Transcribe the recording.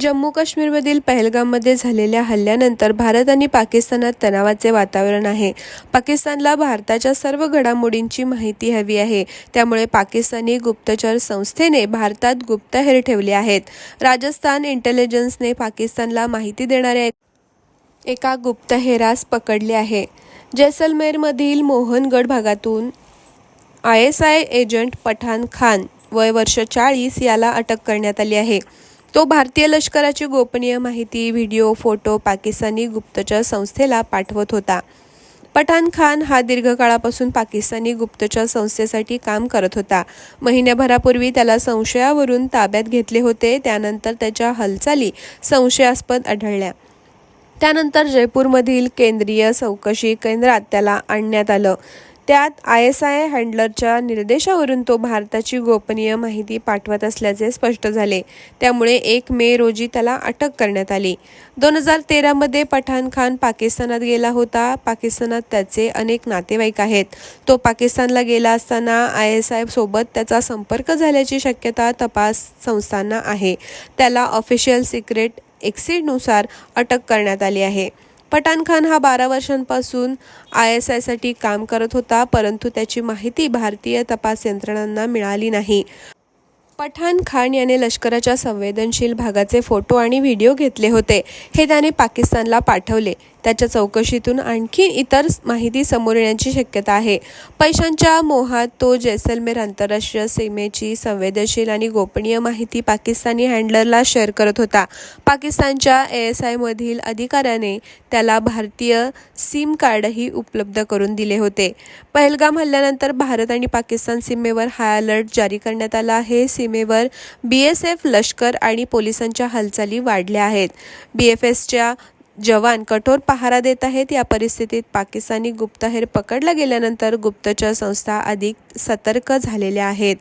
जम्मू काश्मीरमधील पहलगाममध्ये झालेल्या हल्ल्यानंतर भारत आणि पाकिस्तानात तणावाचे वातावरण आहे. पाकिस्तानला भारताच्या सर्व घडामोडींची माहिती हवी आहे. त्यामुळे पाकिस्तानी गुप्तचर संस्थेने भारतात गुप्तहेर ठेवले आहेत. राजस्थान इंटेलिजन्सने पाकिस्तानला माहिती देणाऱ्या एका गुप्तहेरास पकडले आहे. जैसलमेरमधील मोहनगड भागातून I S I agent Pathan Khan वय वर्ष चाळीस याला अटक करण्यात आली आहे. तो भारतीय लष्कराची गोपनीय माहिती व्हिडिओ फोटो पाकिस्तानी गुप्तचर संस्थेला पाठवत होता. पठाण खान हा दीर्घकाळापासून पाकिस्तानी गुप्तचर संस्थेसाठी काम करत होता. महिन्याभरापूर्वी त्याला संशयावरून ताब्यात घेतले होते त्यानंतर त्याच्या हालचाली संशयास्पद आढळल्या. त्यानंतर जयपूरमधील केंद्रीय चौकशी केंद्रात त्याला आणण्यात आलं. त्यात आय एस आय हँडलरच्या निर्देशावरून तो भारताची गोपनीय माहिती पाठवत असल्याचे स्पष्ट झाले. त्यामुळे एक मे रोजी त्याला अटक करण्यात आली. दोन हजार तेरामध्ये पठाण खान पाकिस्तानात गेला होता. पाकिस्तानात त्याचे अनेक नातेवाईक आहेत. तो पाकिस्तानला गेला असताना आय एस आय सोबत त्याचा संपर्क झाल्याची शक्यता तपास संस्थांना आहे. त्याला ऑफिशियल सिक्रेट एक्सिडनुसार अटक करण्यात आली आहे. पठाण खान हा बारा वर्षांपासून आय एस आयसाठी काम करत होता परंतु त्याची माहिती भारतीय तपास यंत्रणांना मिळाली नाही. पठाण खान याने लष्कराच्या संवेदनशील भागाचे फोटो आणि व्हिडिओ घेतले होते. हे त्याने पाकिस्तानला पाठवले. त्याच्या चौकशीतून आणखी इतर माहिती समोर येण्याची शक्यता आहे. पैशांच्या मोहात तो जैसलमेर आंतरराष्ट्रीय सीमेची संवेदनशील आणि गोपनीय माहिती पाकिस्तानी हँडलरला शेअर करत होता. पाकिस्तानच्या ए एस आयमधील अधिकाऱ्याने त्याला भारतीय सिम कार्डही उपलब्ध करून दिले होते. पहलगाम हल्ल्यानंतर भारत आणि पाकिस्तान सीमेवर हाय अलर्ट जारी करण्यात आला आहे. सीमेवर बी एस एफ लष्कर आणि पोलिसांच्या हालचाली वाढल्या आहेत. बी एफ एसच्या जवान कठोर पहारा देत आहेत. या परिस्थितीत पाकिस्तानी गुप्तहेर पकडला गेल्यानंतर गुप्तचर संस्था अधिक सतर्क झालेल्या आहेत.